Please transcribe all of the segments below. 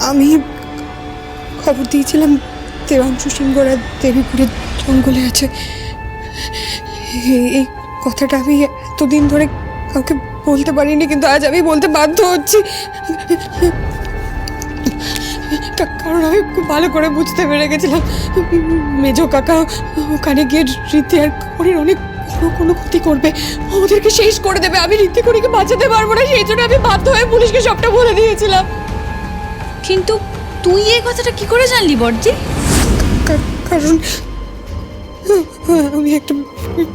আমি খবর দিয়েছিলাম দেবাংশু সিংহরা দেবীপুরের জঙ্গলে আছে। এই- কথাটা আমি এতদিন ধরে কাউকে বলতে পারিনি, কিন্তু আজ আমি বলতে বাধ্য হচ্ছি। কারণ আমি খুব ভালো করে বুঝতে পেরে গেছিলাম। মেজো কাকা ওখানে গিয়ে রীতি আর করির অনেক বড় কোনো ক্ষতি করবে। ওদেরকে শেষ করে দেবে। আমি রীতি করিকে বাঁচাতে পারব না, সেই জন্য আমি বাধ্য হয়ে পুলিশকে সবটা বলে দিয়েছিলাম। কিন্তু তুই এই কথাটা কি করে জানলি বর্জি? কারণ আমি একটা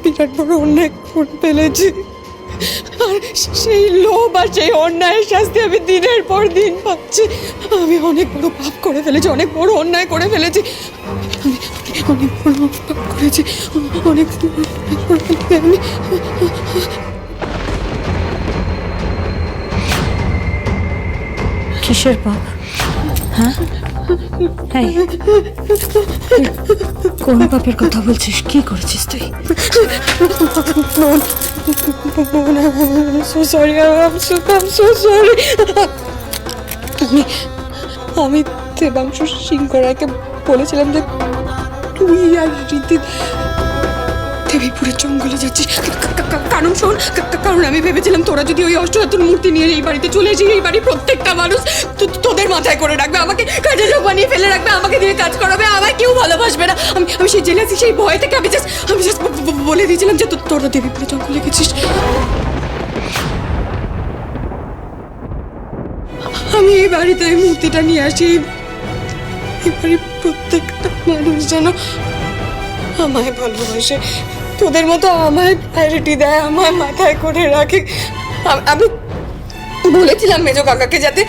বিরাট বড় অন্যায় করে ফেলেছি। আর সেই লোভ আর সেই অন্যায়ের শাস্তি আমি দিনের পর দিন পাচ্ছি। আমি অনেক বড় পাপ করে ফেলেছি অনেক বড় অন্যায় করে ফেলেছি। আমি অনেক বড় পাপ করেছি অনেক আমি কিসের পাপ? হ্যাঁ? কোন পাপের কথা বলছিস? কি করেছিস তুই? আমি দেবাংশু সিংহরাকে বলেছিলাম যে তুই আর রীতি দেবীপুরের জঙ্গলে যাচ্ছিস। কারণ শোন কারণ আমি ভেবেছিলাম তোরা যদি ওই অষ্টধাতুর মূর্তি নিয়ে এই বাড়িতে চলে এসে এই বাড়ির প্রত্যেকটা মানুষ তোদের মাথায় করে রাখবে, আমাকে কাজের লোক বানিয়ে ফেলে রাখবে, আমাকে দিয়ে কাজ করাবে, আমায় কেউ ভালোবাসবে না। আমি আমি সেই জেলেছি সেই ভয় থেকে আমি জাস্ট আমি জাস্ট বলে দিয়েছিলাম যে তোরা দেবীপুরের জঙ্গলে গেছিস। আমি এই বাড়িতে এই মূর্তিটা নিয়ে আসি এই বাড়ির প্রত্যেকটা মানুষ যেন আমায় ভালোবাসে। তোদের মতো আমায় প্রায়োরিটি দেয়, আমায় মাথায় করে রাখে। আমি বলেছিলাম মেজো কাকাকে যাতে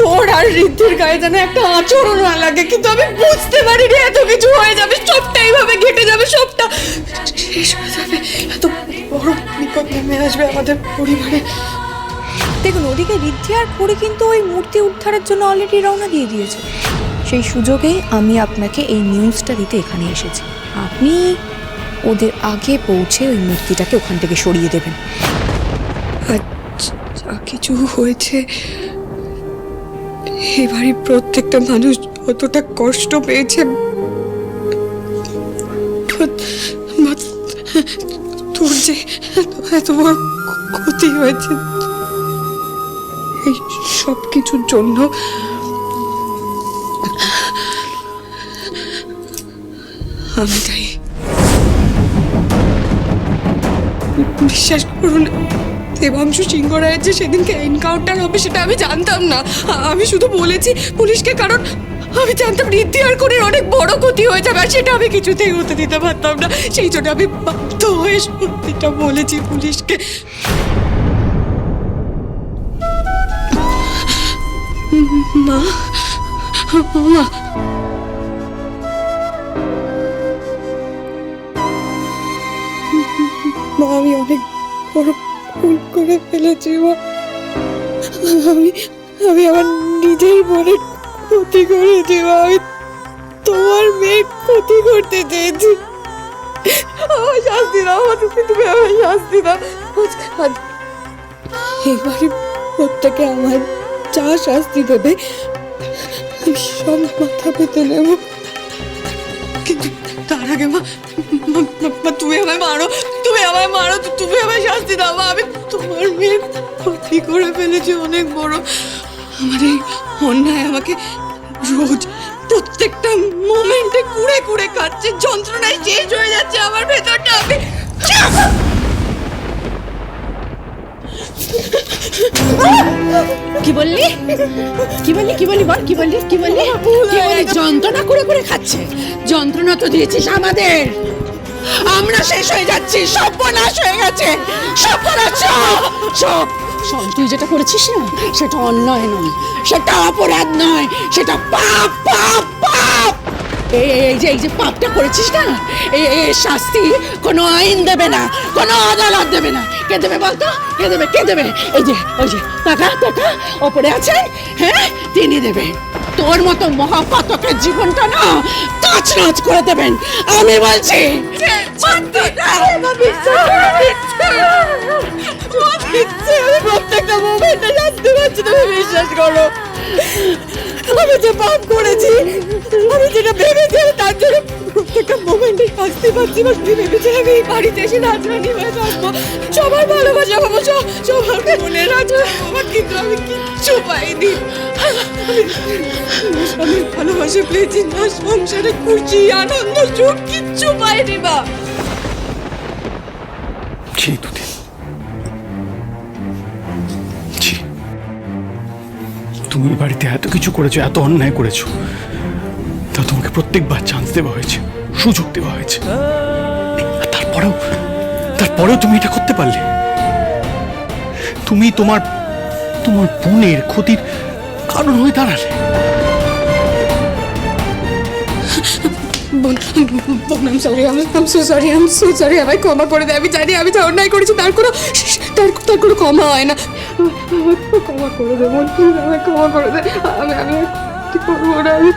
তোর আর ঋদ্ধির গায়ে যেন একটা আচরণ না লাগে, কিন্তু আমি বুঝতে পারিনি এত কিছু হয়ে যাবে, সবটা এইভাবে ঘেটে যাবে, সবটা। শেষ হয়ে যাবে, এত বড় বিপদ নেমে আসবে আমাদের পরিবারে। দেখুন, ওদিকে ঋদ্ধি আর পরি কিন্তু ওই মূর্তি উদ্ধারের জন্য অলরেডি রওনা দিয়ে দিয়েছে। সেই সুযোগেই আমি আপনাকে এই নিউজটা দিতে এখানে এসেছি। আপনি ওদের আগে পৌঁছে ওই মূর্তিটাকে ওখান থেকে সরিয়ে দেবেন। যা কিছু হয়েছে এই বাড়ির প্রত্যেকটা মানুষ যতটা কষ্ট পেয়েছে। তোর যে এত বড় ক্ষতি হয়েছে, এই সব কিছুর জন্য আমি তাই বিশ্বাস করুন, দেবাংশু সিংহ রায়ের যে সেদিনকে এনকাউন্টার হবে সেটা আমি জানতাম না। আমি শুধু বলেছি পুলিশকে, কারণ আমি জানতাম ঋদ্ধি আর করে অনেক বড় ক্ষতি হয়ে যাবে আর সেটা আমি কিছুতেই হতে দিতে পারতাম না। সেই জন্য আমি বাধ্য হয়ে সত্যিটা বলেছি পুলিশকে। মা মা মা, আমি অনেক বড় ভুল করে ফেলেছি মা। আমি আমি আমার নিজের বোনের ক্ষতি করেছি মা, আমি তোমার মেয়ের ক্ষতি করতে চেয়েছি। আমার শাস্তি দাও, আমার তুমি আমার শাস্তি দাও। এবারে প্রত্যেকে আমার যা শাস্তি দেবে সব মাথা পেতে নেব। আগে মা তুমি আমায় মারো, তুমি আমায় মারো তুমি আমায় শাস্তি দাও। আমি তোমার মেয়ের ক্ষতি করে ফেলেছি, অনেক বড় আমার এই অন্যায় আমাকে রোজ প্রত্যেকটা মোমেন্টে কুড়ে কুড়ে কাটছে যন্ত্রণায় শেষ হয়ে যাচ্ছে আমার ভেতরটা আমি কি বললি? কি বললি? কি বললি? বল কি বললি? কি বললি? কি বললি? যন্ত্রণা করে করে খাচ্ছে। যন্ত্রণা তো দিয়েছিস আমাদের। আমরা শেষ হয়ে যাচ্ছি। সর্বনাশ হয়ে গেছে। সর্বনাশ চুপ চুপ শোন তুই যেটা করেছিস না সেটা অন্যায় নয়। সেটা অপরাধ নয়। সেটা পাপ পাপ পাপ। এই যে এই যে পাপটা করেছিস না? এই শাস্তি কোনো আইন দেবে না কোনো আদালত দেবে না। কে দেবে বলতো? কে দেবে? কে দেবে? এই যে ওই যে কাকা কাকা ওপরে আছেন হ্যাঁ? তিনি দেবেন। তোর মতো মহাপাতকের জীবনটা না তাচ নাচ করে দেবেন। আমি বলছি প্রত্যেকটা মোমেন্টে শাস্তি পাচ্ছি তুমি বিশ্বাস করো। আমি যে পাপ করেছি, আমি যেটা ভেবেছি তার জন্য প্রত্যেকটা মোমেন্টে শাস্তি পাচ্ছি বা আমি ভেবেছি আমি এই বাড়িতে এসে রাজরানি হয়ে থাকব। সবার ভালোবাসা পাবো সবার মনে রাজা আমার কিন্তু আমি কিচ্ছু পাইনি। আমি ভালোবাসা পেয়েছি, না সংসারে খুশি, আনন্দ, সুখ, কিচ্ছু পাইনি বা দুদিন তুমি বাড়িতে এত কিছু করেছ, এত অন্যায় করেছ, তা তোমাকে প্রত্যেকবার চান্স দেওয়া হয়েছে, সুযোগ দেওয়া হয়েছে। তারপরেও তারপরেও তুমি এটা করতে পারলে। তুমি তোমার তোমার বোনের ক্ষতির কারণ হয়ে দাঁড়ালে। আমি আম করে আমি জানি আমি যা অন্যায় করেছি, তার কোনো তার কোনো ক্ষমা হয় না। আমাকে ক্ষমা করে দে বোন প্লিজ আমায় ক্ষমা করে দে। আমি আমি কি করব না আমি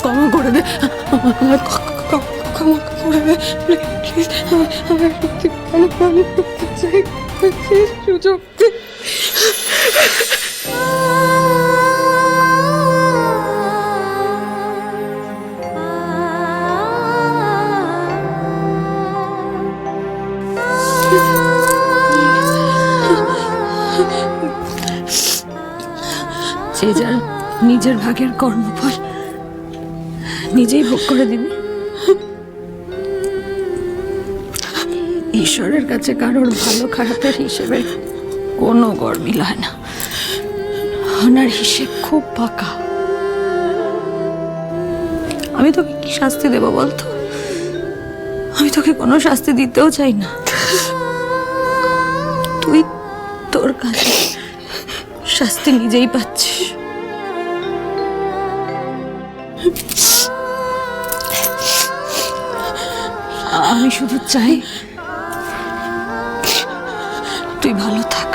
ক্ষমা করে দে। আমার ক্ষমা করে দে প্লিজ আমার সত্যি ভালো ভালো করতে চাই। সুযোগ যে যার নিজের ভাগের কর্মফল। নিজেই ভোগ করে দিবি। ঈশ্বরের কাছে কারোর ভালো খারাপের হিসেবে কোনো গড় মিলায় না। ওনার হিসেব খুব পাকা। আমি তোকে কি শাস্তি দেবো বলতো? আমি তোকে কোনো শাস্তি দিতেও চাই না। তুই তোর কাছে শাস্তি নিজেই পাচ্ছিস। আমি শুধু চাই তুই ভালো থাক।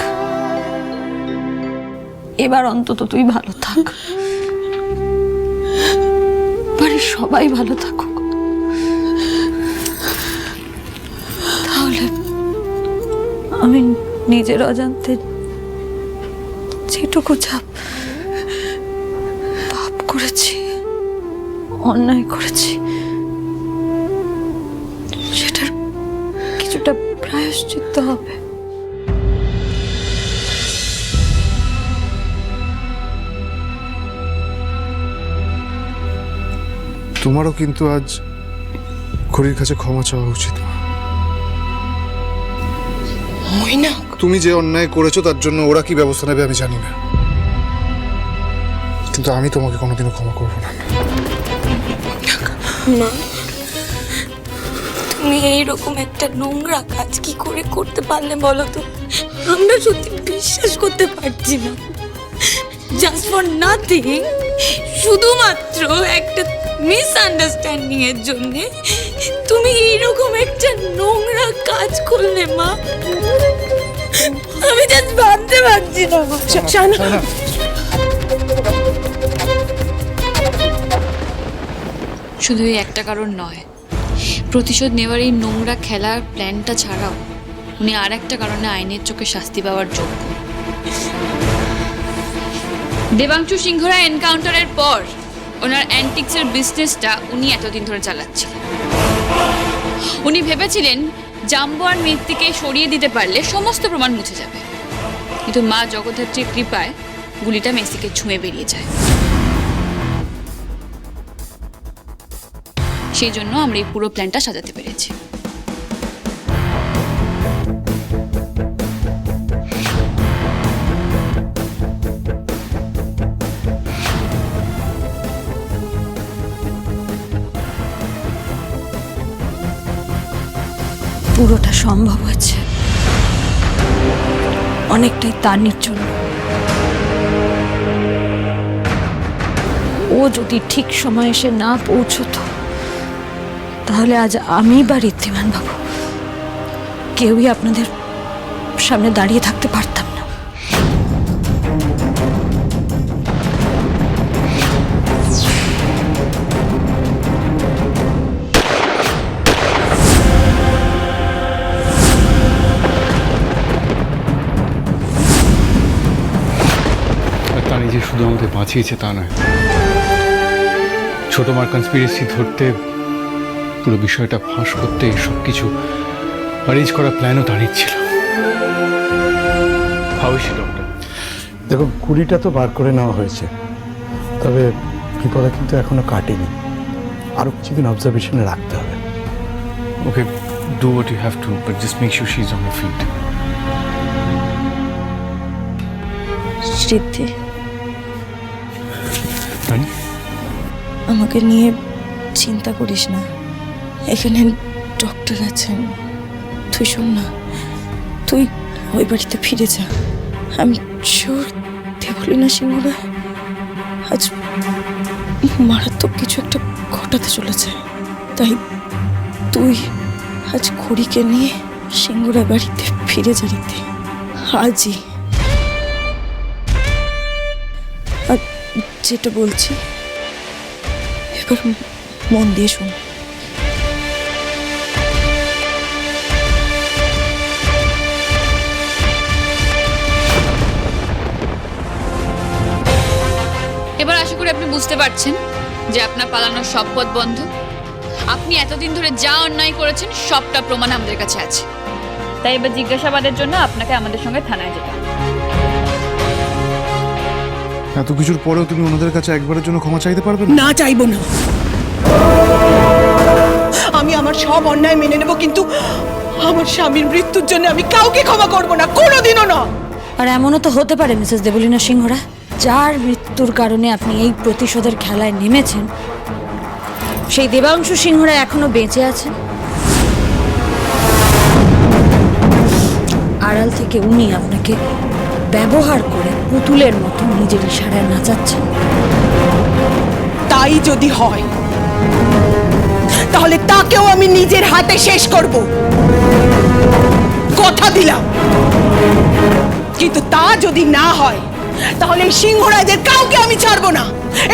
এবার অন্তত তুই ভালো থাক। বাড়ির সবাই ভালো থাকুক। তাহলে আমি নিজের অজান্তে যেটুকু চাপ পাপ করেছি, অন্যায় করেছি প্রায়শ্চিত্ত হবে। তোমারও কিন্তু আজ খড়ির কাছে ক্ষমা চাওয়া উচিত তুমি যে অন্যায় করেছ তার জন্য ওরা কি ব্যবস্থা নেবে আমি জানি না। কিন্তু আমি তোমাকে কোনোদিনও ক্ষমা করব না। মা তুমি এইরকম একটা নোংরা কাজ কি করে করতে পারলে বলো তো? আমরা সত্যি বিশ্বাস করতে পারছি না। জাস্ট ফর নাথিং শুধুমাত্র একটা মিসআন্ডারস্ট্যান্ডিং এর জন্য তুমি এইরকম একটা নোংরা কাজ করলে মা। আমি জাস্ট ভাবতে পারছি না। শানা শুধু এই একটা কারণ নয় প্রতিশোধ নেওয়ার এই নোংরা খেলার প্ল্যানটা ছাড়াও উনি আর একটা কারণে আইনের চোখে শাস্তি পাওয়ার যোগ্য। দেবাংশু সিংহরা এনকাউন্টারের পর ওনার অ্যান্টিক্সের বিজনেসটা উনি এতদিন ধরে চালাচ্ছিলেন। উনি ভেবেছিলেন জাম্বো আর মৃত্তিকে সরিয়ে দিতে পারলে সমস্ত প্রমাণ মুছে যাবে। কিন্তু মা জগদ্ধাত্রীর কৃপায় গুলিটা মেসিকে ছুঁয়ে বেরিয়ে যায়। সেই জন্য আমরা এই পুরো প্ল্যানটা সাজাতে পেরেছি। পুরোটা সম্ভব হয়েছে অনেকটাই তানির জন্য। ও যদি ঠিক সময় এসে না পৌঁছতো তাহলে আজ আমি বা ঋদ্ধিমান বাবু। কেউই আপনাদের সামনে দাঁড়িয়ে থাকতে পারতাম না। জানি যে শুধু আমাদের বাঁচিয়েছে তা নয়। ছোট মার কনস্পিরেসি ধরতে পুরো বিষয়টা ফাঁস করতে সব কিছু অ্যারেঞ্জ করা প্ল্যানও দাঁড়িয়ে ছিল। দেখুন কুড়িটা তো বার করে নেওয়া হয়েছে। তবে বিপদা কিন্তু এখনও কাটেনি। আরও কিছুদিন অবজারভেশনে রাখতে হবে। Okay do what you have to but just make sure she is on the feet Siddhi আমাকে নিয়ে চিন্তা করিস না। এখানে ডক্টর আছেন। তুই শোন না, তুই ওই বাড়িতে ফিরে যা। আমি শিওর দেবলিনা সিংহরা আজ মারাত্মক কিছু একটা ঘটাতে চলেছে। তাই তুই আজ খড়িকে নিয়ে সিংহরা বাড়িতে ফিরে যা রীতি আজই। আর যেটা বলছি, এবার মন দিয়ে শোন। বুঝতে পারছেন যে আপনার পালানোর সব পথ বন্ধ? আপনি এতদিন ধরে যা অন্যায় করেছেন সবটা প্রমাণ আমাদের কাছে আছে। তাই এবার জিজ্ঞাসাবাদের জন্য আপনাকে আমাদের সঙ্গে থানায় যেতে হবে। এত কিছুর পরেও তুমি ওনাদের কাছে একবারের জন্য ক্ষমা চাইতে পারবে না? না চাইব না। আমি আমার সব অন্যায় মেনে নেব কিন্তু আমার স্বামীর মৃত্যুর জন্য আমি কাউকে ক্ষমা করব না কোনোদিনও না। আর এমনও তো হতে পারে মিসেস দেবলিনা সিংহরা। যার মৃত্যুর কারণে আপনি এই প্রতিশোধের খেলায় নেমেছেন, সেই দেবাংশু সিংহরা এখনও বেঁচে আছেন। আড়াল থেকে উনি আপনাকে ব্যবহার করে পুতুলের মতো নিজের ইশারায় নাচাচ্ছেন। তাই যদি হয়, তাহলে তাকেও আমি নিজের হাতে শেষ করব। কথা দিলাম। কিন্তু তা যদি না হয় তাহলে এই সিংহরাজের কাউকে আমি ছাড়বো না।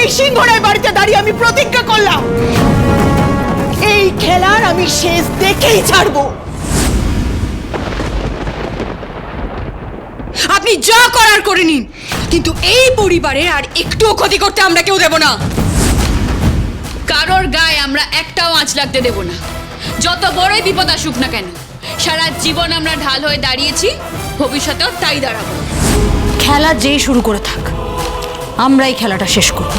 এই সিংহরায় বাড়িতে দাঁড়িয়ে আমি প্রতিজ্ঞা করলাম। এই খেলার আমি শেষ দেখেই ছাড়বো। আপনি যা করার করে নিন, কিন্তু এই পরিবারে আর একটুও ক্ষতি করতে আমরা কেউ দেব না। কারোর গায়ে আমরা একটাও আঁচ লাগতে দেব না। যত বড়ই বিপদ আসুক না কেন, সারা জীবন আমরা ঢাল হয়ে দাঁড়িয়েছি, ভবিষ্যতেও তাই দাঁড়াবো। খেলা যেই শুরু করে থাক আমরা এই খেলাটা শেষ করব।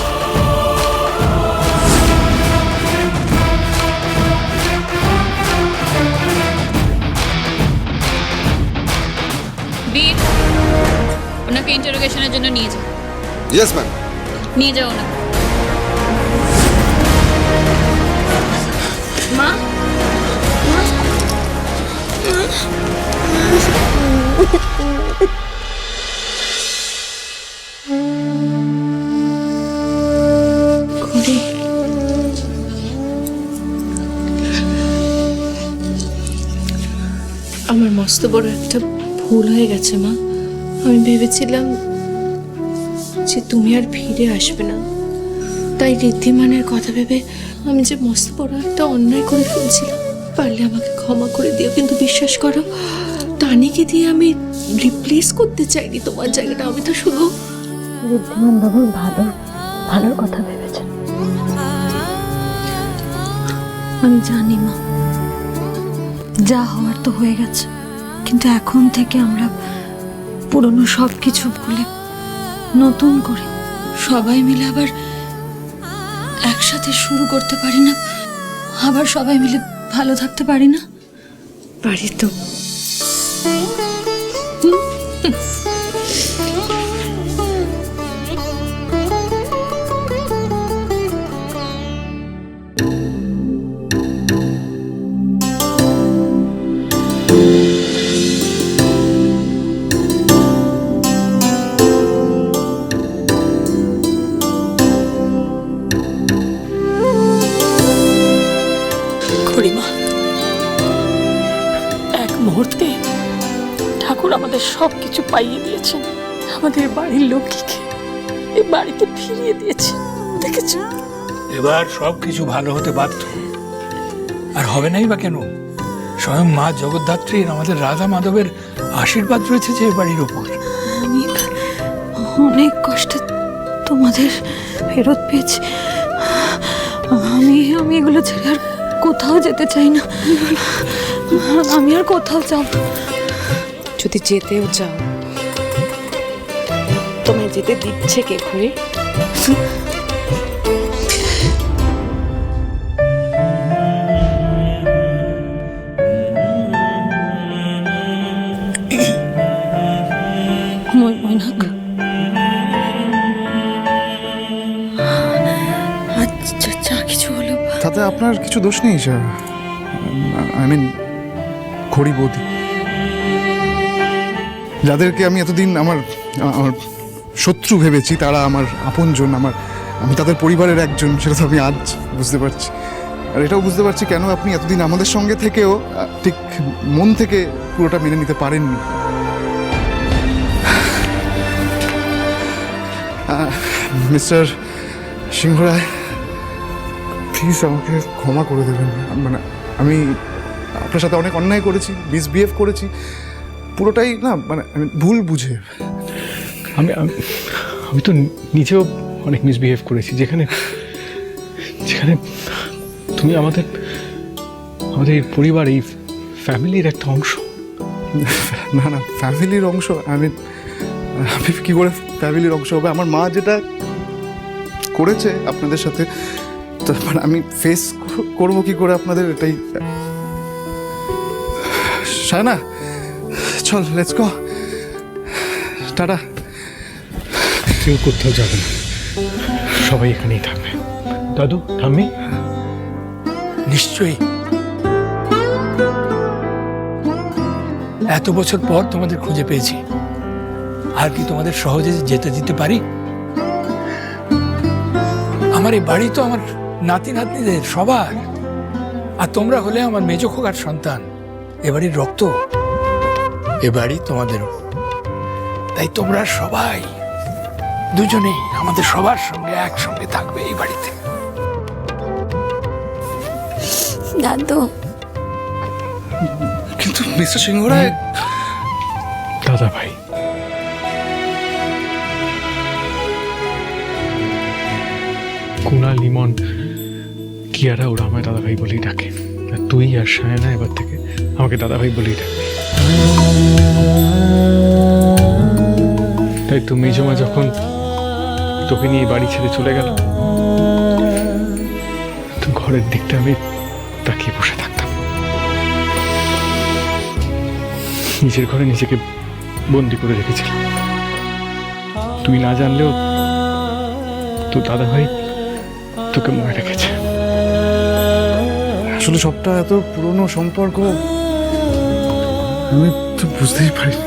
বীর ওনাকে ইন্টারোগেশনের জন্য নিয়ে যাও। ইয়েস ম্যাম নিয়ে যাও ওনাকে। মা? আমার মস্ত বড় একটা ভুল হয়ে গেছে মা। আমি ভেবেছিলাম যে তুমি আর ফিরে আসবে না। তাই ঋদ্ধিমানের কথা ভেবে আমি যে মস্ত বড় একটা অন্যায় করে ফেলছিলাম পারলে আমাকে ক্ষমা করে দিও। কিন্তু বিশ্বাস করো তানিকে দিয়ে আমি রিপ্লেস করতে চাইনি তোমার জায়গাটা। আমি তো শুধু বুদ্ধিমান বাবু ভালো ভালোর কথা ভেবেছেন আমি জানি মা। যা হওয়ার তো হয়ে গেছে। কিন্তু এখন থেকে আমরা পুরনো সব কিছু ভুলে নতুন করে সবাই মিলে আবার একসাথে শুরু করতে পারি না। আবার সবাই মিলে ভালো থাকতে পারি না? পারি তো। পাইয়ে দিয়েছেন। আমাদের বাড়ির লক্ষ্মীকে এই বাড়িতে ফিরিয়ে দিয়েছে দেখেছ? এবার সব কিছু ভালো হতে বাধ্য। আর হবে নাই বা কেন? স্বয়ং মা জগদ্ধাত্রীর আমাদের রাধা মাধবের আশীর্বাদ রয়েছে যে বাড়ির ওপর আমি অনেক কষ্টে তোমাদের ফেরত পেয়েছি। আমি আমি এগুলো ছেড়ে আর কোথাও যেতে চাই না। আমি আর কোথাও যাব যদি যেতেও চাও যেতে দিচ্ছে কে ঘুরে? আচ্ছা যা কিছু হলো। তাতে আপনার কিছু দোষ নেই স্যার। আই মিন খড়ি বৌদি। যাদেরকে আমি এতদিন আমার আমার শত্রু ভেবেছি, তারা আমার আপনজন, আমার, আমি তাদের পরিবারের একজন, সেটা তো আমি আজ বুঝতে পারছি। আর এটাও বুঝতে পারছি কেন আপনি এতদিন আমাদের সঙ্গে থেকেও ঠিক মন থেকে পুরোটা মেনে নিতে পারেননি। মিস্টার সিংহরায়, প্লিজ আমাকে ক্ষমা করে দেবেন। মানে আমি আপনার সাথে অনেক অন্যায় করেছি, মিসবিহেভ করেছি। পুরোটাই না মানে ভুল বুঝে। আমি, আমি- তো নিজেও অনেক মিসবিহেভ করেছি, যেখানে যেখানে তুমি আমাদের আমাদের এই পরিবার, এই ফ্যামিলির একটা অংশ। না না ফ্যামিলির অংশ, আমি আমি কী করে ফ্যামিলির অংশ হবে? আমার মা যেটা করেছে আপনাদের সাথে, তো মানে আমি ফেস করব কি করে আপনাদের এটাই? সায়না চল লেটস গো টাটা। কেউ কোথাও যাবে না। সবাই এখানেই থাকবে। দাদু, ঠাম্মি? নিশ্চয়ই। এত বছর পর তোমাদের খুঁজে পেয়েছি। আর কি তোমাদের সহজে যেতে দিতে পারি? আমার এই বাড়ি তো আমার নাতি নাতনিদের সবার। আর তোমরা হলে আমার মেজ খোকার সন্তান। এ বাড়ির রক্ত। এ বাড়ি তোমাদেরও। তাই তোমরা সবাই দুজনেই আমাদের সবার সঙ্গে একসঙ্গে থাকবে এই বাড়িতে। দাদু। কিন্তু মিস্টার সিংহরায় দাদা ভাই কুণাল লিমন কিয়ারা ওরা আমায় দাদা ভাই বলেই ডাকে। আর তুই আর সায়না এবার থেকে আমাকে দাদা ভাই বলেই ডাকে তাই তো মেজমা যখন তোকে নিয়ে বাড়ি ছেড়ে চলে গেল। তো ঘরের দিকটা আমি তাকিয়ে বসে থাকতাম। নিজের ঘরে নিজেকে বন্দি করে রেখেছিলাম। তুই না জানলেও তো দাদা ভাই তোকে মনে রেখেছে। আসলে সবটা এত পুরনো সম্পর্ক আমি তো বুঝতেই পারিনি।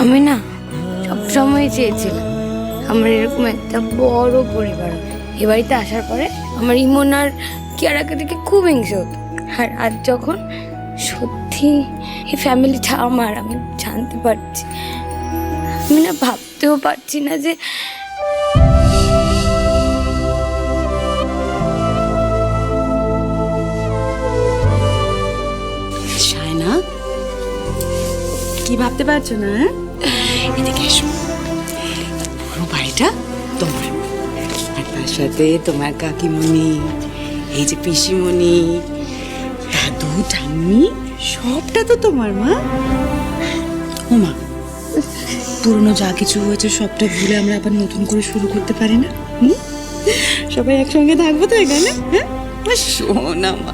আমি না সবসময় চেয়েছিলাম। আমার এরকম একটা বড় পরিবার। এ বাড়িতে আসার পরে আমার ইমন আর কিয়ারাকে দেখে খুব হিংসে হতো আর আজ যখন সত্যি এই ফ্যামিলিটা আমার আমি জানতে পারছি আমি না ভাবতেও পারছি না যে কি ভাবতে পারছ না হ্যাঁ? এদিকে এসো তোমার আর তার সাথে তোমার কাকিমণি, এই যে পিসিমণি, দাদু, ঠাম্মি, সবটা তো তোমার, মা। ও মা পুরনো যা কিছু হয়েছে সবটা ভুলে আমরা আবার নতুন করে শুরু করতে পারি না? সবাই একসঙ্গে থাকব তো এখানে হ্যাঁ? শোনা মা।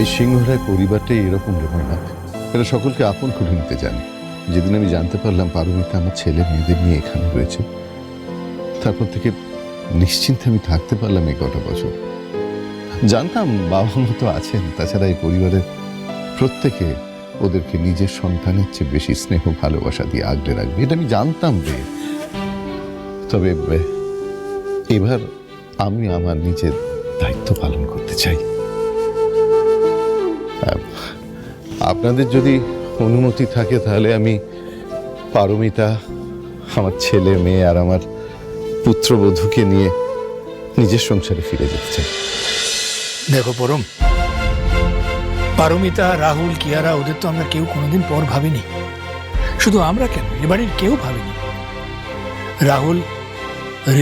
এই সিংহরায় পরিবারটাই এরকম রে না এরা সকলকে আপন করে নিতে জানে। যেদিন আমি জানতে পারলাম পারমিতা আমার ছেলে মেয়েদের নিয়ে এখানে রয়েছে, তারপর থেকে নিশ্চিন্তে আমি থাকতে পারলাম এই কটা বছর। জানতাম বাবা মা তো আছেন, তাছাড়া এই পরিবারের প্রত্যেকে ওদেরকে নিজের সন্তানের চেয়ে বেশি স্নেহ, ভালোবাসা দিয়ে আগলে রাখবে, এটা আমি জানতাম রে। তবে এবার আমি আমার নিজের দায়িত্ব পালন করতে চাই। আপনাদের যদি অনুমতি থাকে তাহলে আমি পারমিতা, আমার ছেলে, মেয়ে আর আমার পুত্রবধূকে নিয়ে নিজের সংসারে ফিরে যেতে চাই। দেখো পরম, পারমিতা, রাহুল, কিয়ারা, ওদের তো আমরা কেউ কোনোদিন পর ভাবিনি। শুধু আমরা কেন? এ বাড়ির কেউ ভাবিনি। রাহুল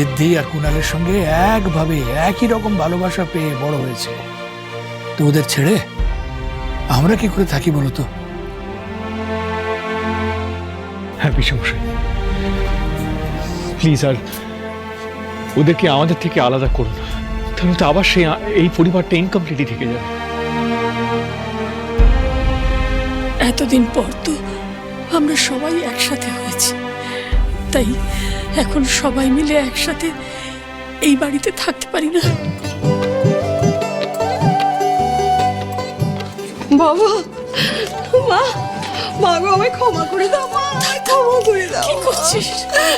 ঋদ্ধি আর কুণালের সঙ্গে একভাবে একই রকম ভালোবাসা পেয়ে বড় হয়েছে। তো ওদের ছেড়ে আমরা কি করে থাকি বলতো হ্যাঁ পিসমশাই প্লিজ আর ওদেরকে আমাদের থেকে আলাদা করুন। তাহলে তো আবার সেই এই পরিবারটা ইনকমপ্লিটই থেকে যাবে। এতদিন পর তো আমরা সবাই একসাথে হয়েছি। তাই এখন সবাই মিলে একসাথে এই বাড়িতে থাকতে পারি না। বাবা মা মা গো আমায় ক্ষমা করে দাও মা ক্ষমা করে দাও কি করছিস?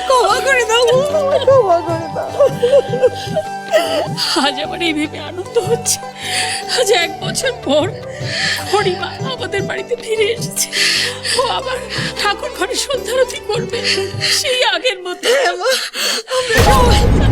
ক্ষমা করে দাও ক্ষমা করে দাও। আজ আমার এই ভেবে আনন্দ হচ্ছে। আজ এক বছর পর হরিমা আমাদের বাড়িতে ফিরে এসেছে। ও আবার ঠাকুর ঘরে সন্ধ্যারতি করবে। সেই আগের মতো। আমরা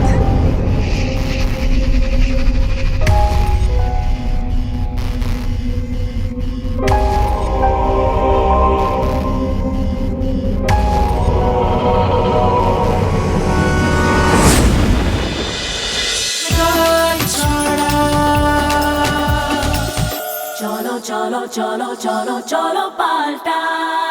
cholo, cholo, cholo, paltai.